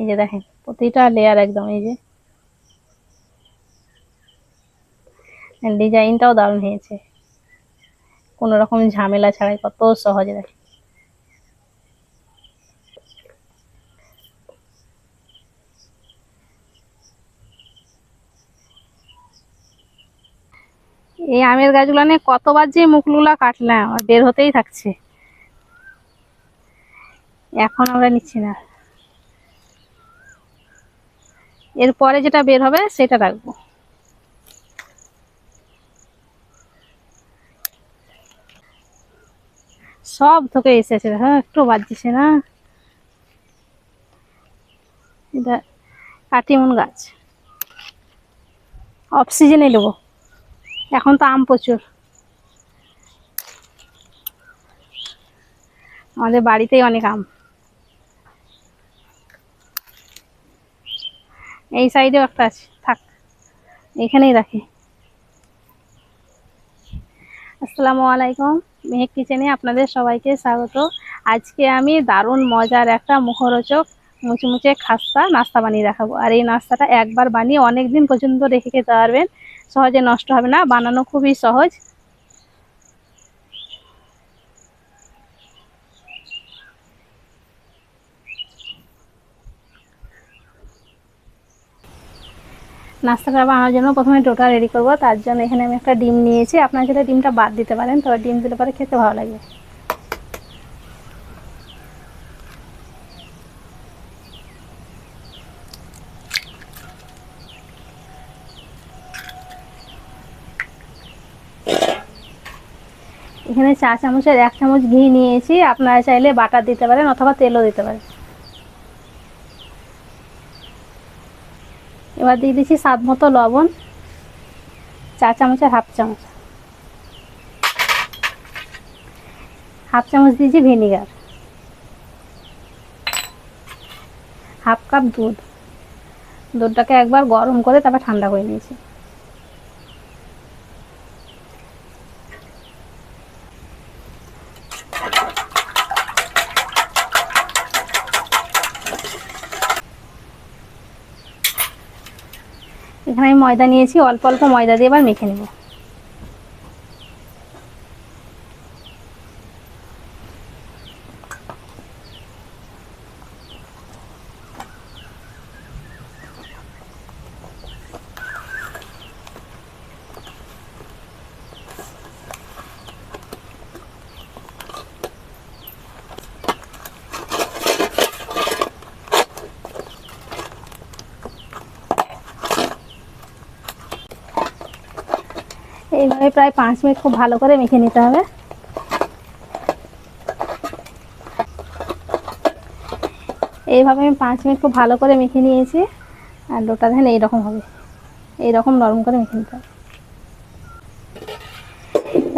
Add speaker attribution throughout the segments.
Speaker 1: এই যে দেখেন, প্রতিটা লেয়ার একদম এই যে। ডিজাইনটাও দারুণ হয়েছে। কোনো রকম ঝামেলা ছাড়াই কত সহজে দেখেন। এই আমের গাছগুলো নিয়ে কতবার যে মুখগুলা কাটলাম বের হতেই থাকছে। এখন আমরা নিচ্ছি না। এরপরে যেটা বের হবে সেটা রাখব। সব থেকে এসেছে হ্যাঁ একটু বাজছে না? এটা কাটিমন গাছ। অফ সিজনে নেব এখন তো আম প্রচুর। আমাদের বাড়িতেই অনেক আম। এই সাইডেও একটা আছে, থাক। এখানেই রাখি। আসসালামু আলাইকুম, মেহেক কিচেনে আপনাদের সবাইকে স্বাগত। আজকে আমি দারুণ মজার একটা মুখরোচক, মুচমুচে খাস্তা নাস্তা বানিয়ে দেখাবো। আর এই নাস্তাটা একবার বানিয়ে অনেক দিন পর্যন্ত রেখে খেতে পারবেন। সহজে নষ্ট হবে না, বানানো খুবই সহজ। নাস্তাটা বানানোর জন্য প্রথমে ডোটা রেডি করব, তার জন্য এখানে আমি একটা ডিম নিয়েছি। আপনার যদি ডিমটা বাদ দিতে পারেন, তবে ডিম দিলে পরে খেতে ভালো লাগে। এখানে চা চামচের এক চামচ ঘি নিয়েছি, আপনারা চাইলে বাটার দিতে পারেন অথবা তেলও দিতে পারেন। এবার দিয়ে দিচ্ছি স্বাদ মতো লবণ, চা চামচের হাফ চামচ। হাফ চামচ দিয়েছি ভিনিগার। হাফ কাপ দুধ। দুধটাকে একবার গরম করে তারপর ঠান্ডা করে নিয়েছি। এখানে আমি ময়দা নিয়েছি অল্প অল্প ময়দা দিয়ে এবার মেখে নেব এইভাবে প্রায় পাঁচ মিনিট খুব ভালো করে মেখে নিতে হবে। এইভাবে আমি পাঁচ মিনিট খুব ভালো করে মেখে নিয়েছি। আর ডোটা দেখেন এইরকম হবে। এইরকম নরম করে মেখে নিতে হবে।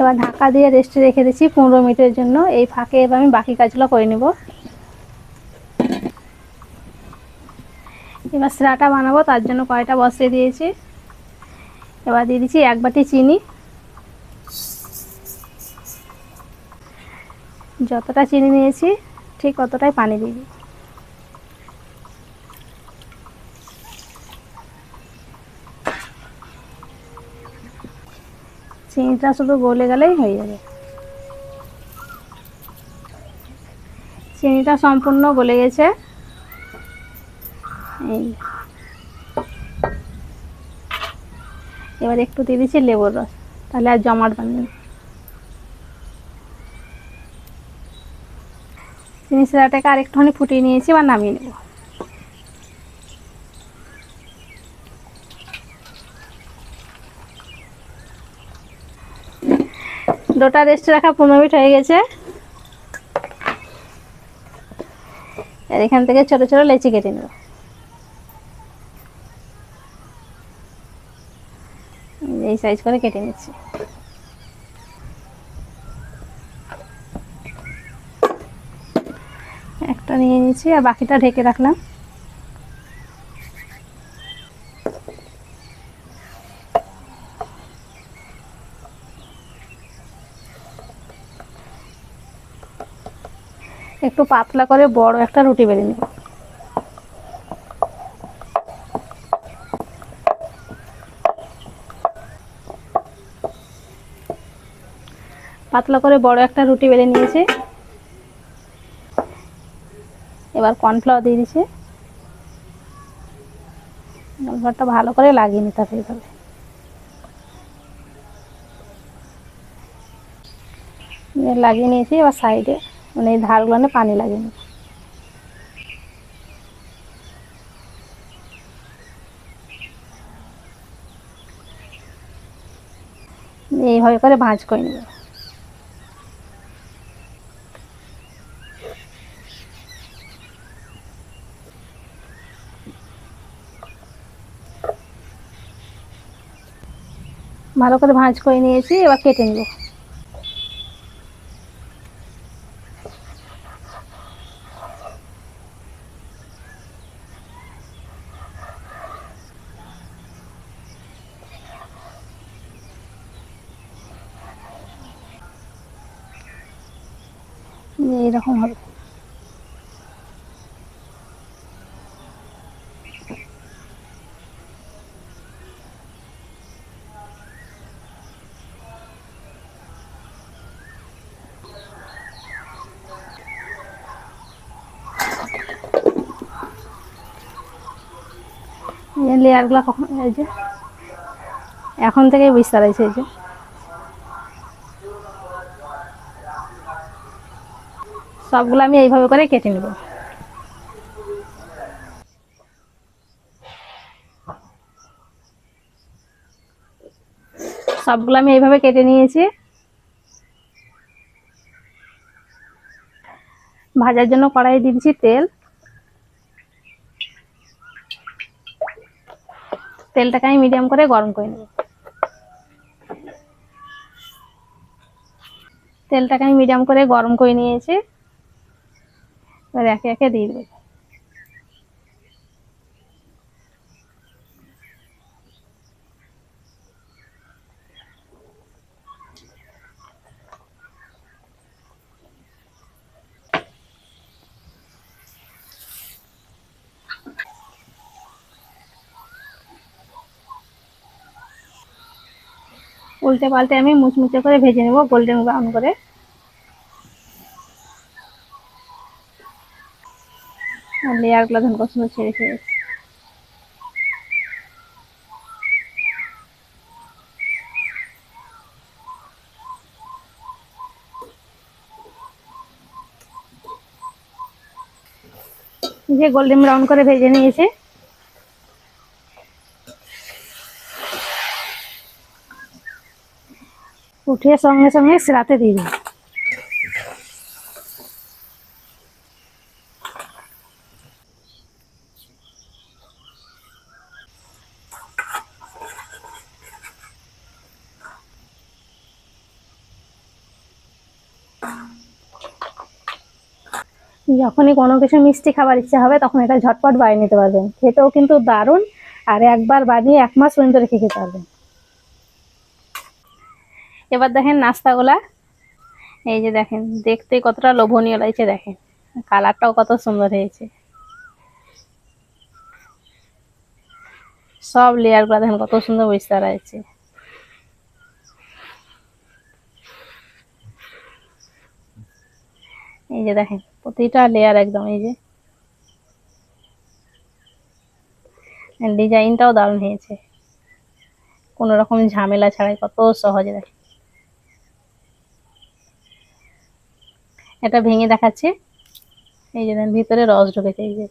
Speaker 1: এবার ঢাকা দিয়ে রেস্টে রেখে দিচ্ছি পনেরো মিনিটের জন্য। এই ফাঁকে এবার আমি বাকি কাজগুলো করে নেব। এবার সিরাটা বানাবো, তার জন্য কয়টা বসিয়ে দিয়েছি। এবার দিয়ে দিচ্ছি এক বাটি চিনি। যতটা চিনি নিয়েছি, ঠিক অতটাই পানি দিবি চিনিটা শুধু গলে গেলেই হয়ে যাবে। চিনিটা সম্পূর্ণ গলে গেছে। এই। এবার একটু দিয়ে দিচ্ছি লেবুর রস, তাহলে আর জমাট বাঁধবে চিনি শিরাটাকে আর একটুখানি ফুটিয়ে নিয়েছি বা নামিয়ে নেব। ডোটা রেস্টে রাখা পনেরো মিনিট হয়ে গেছে। আর এখান থেকে ছোট ছোট লেচি কেটে নেব। এই সাইজ করে কেটে নিচ্ছি। একটা নিয়ে নিয়েছি আর বাকিটা ঢেকে রাখলাম। একটু পাতলা করে বড় একটা রুটি বেড়ে নিব পাতলা করে বড় একটা রুটি বেলে নিয়েছি। এবার কর্নফ্লাওয়ার দিয়ে দিচ্ছি কর্নফ্লাওয়ারটা ভালো করে লাগিয়ে নিতে হবে এইভাবে লাগিয়ে নিয়েছি, এবার সাইডে মানে এই ধারগুলো পানি লাগিয়ে নিই এইভাবে করে ভাঁজ করে নেব। ভালো করে ভাঁজ করে নিয়েছি এবার কেটে নেব। এইরকম হবে। লেয়ারগুলো কখন এই যে এখন থেকেই বুঝতে পারছে এই যে। সবগুলো আমি এইভাবে করে কেটে নেব। সবগুলো আমি এইভাবে কেটে নিয়েছি। ভাজার জন্য কড়াই দিচ্ছি তেল। তেলটাকে আমি মিডিয়াম করে গরম করে নেব। তেলটাকে আমি মিডিয়াম করে গরম করে নিয়েছি। এবার একে একে দিয়ে দেবো। উল্টে পাল্টে আমি মুচমুচে করে ভেজে নেব গোল্ডেন ব্রাউন করে। লেয়ারগুলো ধন ছেড়ে ছেড়ে। যে গোল্ডেন ব্রাউন করে ভেজে নিয়েছে। উঠিয়ে সঙ্গে সঙ্গে সেরাতে দিয়ে দিই যখনই কোনো কিছু মিষ্টি খাবার ইচ্ছা হবে, তখন এটা ঝটপট বানিয়ে নিতে পারবেন। খেতেও কিন্তু দারুণ, আর একবার বানিয়ে এক মাস পর্যন্ত রেখে খেতে পারবেন। এবার দেখেন নাস্তাগুলা। এই যে দেখেন, দেখতে কতটা লোভনীয় লাগছে দেখেন। কালারটাও কত সুন্দর হয়েছে। সব লেয়ারগুলো দেখেন কত সুন্দর বিস্তার আছে এই যে দেখেন, প্রতিটা লেয়ার একদম, এই যে। ডিজাইনটাও দারুণ হয়েছে। কোনো রকম ঝামেলা ছাড়াই কত সহজে দেখেন। এটা ভেঙে দেখাচ্ছে। এই যে ভিতরে রস ঢুকেছে এই যে।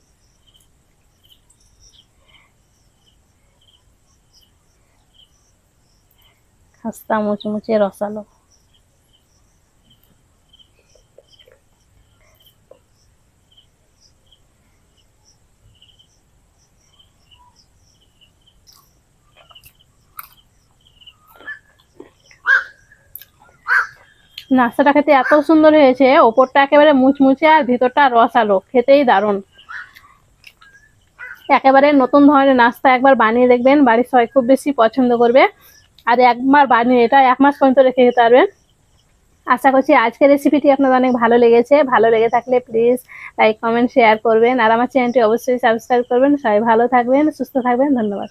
Speaker 1: খাস্তা মুচমুচে রসালো। নাস্তাটা খেতে এত সুন্দর হয়েছে, ওপরটা একেবারে মুচমুচে আর ভিতরটা রসালো, খেতেই দারুণ। একেবারে নতুন ধরনের নাস্তা একবার বানিয়ে দেখবেন, বাড়ির সবাই খুব বেশি পছন্দ করবে। আর একবার বানিয়ে এটা এক মাস পর্যন্ত রেখে খেতে পারবেন। আশা করছি আজকের রেসিপিটি আপনাদের অনেক ভালো লেগেছে। ভালো লেগে থাকলে প্লিজ লাইক কমেন্ট শেয়ার করবেন। আর আমার চ্যানেলটি অবশ্যই সাবস্ক্রাইব করবেন। সবাই ভালো থাকবেন, সুস্থ থাকবেন। ধন্যবাদ।